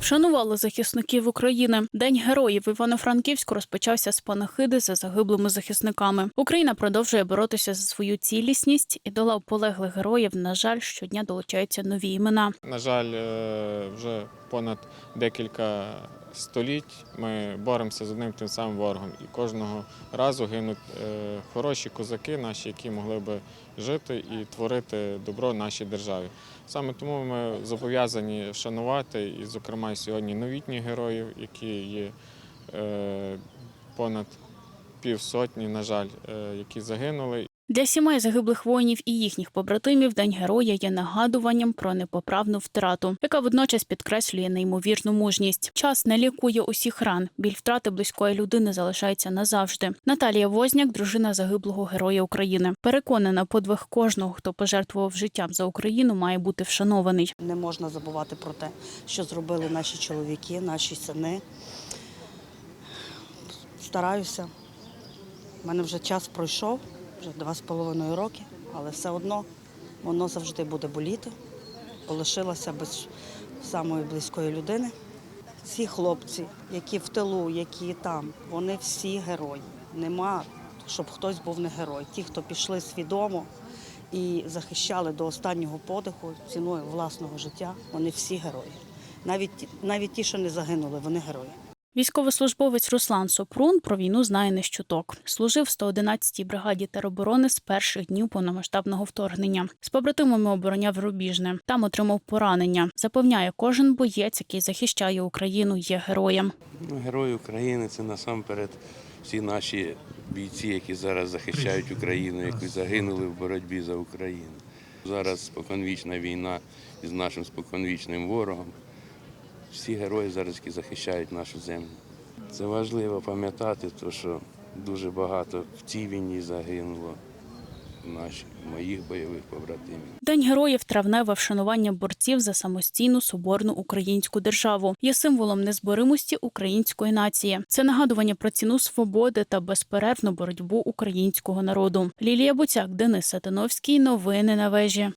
Вшанували захисників України. День героїв Івано-Франківську розпочався з панахиди за загиблими захисниками. Україна продовжує боротися за свою цілісність і до лав полеглих героїв. На жаль, щодня долучаються нові імена. На жаль, е, вже понад декілька століть ми боремося з одним тим самим ворогом. І кожного разу гинуть е, хороші козаки, наші, які могли би жити і творити добро нашій державі. Саме тому ми зобов'язані вшанувати, і, зокрема, сьогодні новітніх героїв, які є е, понад півсотні, на жаль, е, які загинули. Для сімей загиблих воїнів і їхніх побратимів День героя є нагадуванням про непоправну втрату, яка водночас підкреслює неймовірну мужність. Час не лікує усіх ран. Біль втрати близької людини залишається назавжди. Наталія Возняк, дружина загиблого героя України, переконана, подвиг кожного, хто пожертвував життям за Україну, має бути вшанований. Не можна забувати про те, що зробили наші чоловіки, наші сини. Стараюся. У мене вже час пройшов, вже два з половиною роки, але все одно воно завжди буде боліти. Полишилася без самої близької людини. Ці хлопці, які в тилу, які там, вони всі герої. Нема, щоб хтось був не герой. Ті, хто пішли свідомо і захищали до останнього подиху ціною власного життя, вони всі герої. Навіть, навіть ті, що не загинули, вони герої. Військовослужбовець Руслан Супрун про війну знає не з чуток. Служив в 111-й бригаді тероборони з перших днів повномасштабного вторгнення. З побратимами обороняв Рубіжне. Там отримав поранення. Запевняє, кожен боєць, який захищає Україну, є героєм. Ну, Герої України це насамперед всі наші бійці, які зараз захищають Україну, які загинули в боротьбі за Україну. Зараз споконвічна війна із нашим споконвічним ворогом. Всі герої зараз, які захищають нашу землю. Це важливо пам'ятати, тому що дуже багато в цій війні загинуло наших, моїх бойових побратимів. День героїв травневе вшанування борців за самостійну соборну українську державу є символом незборимості української нації. Це нагадування про ціну свободи та безперервну боротьбу українського народу. Лілія Буцяк, Денис Сатановський. Новини на вежі.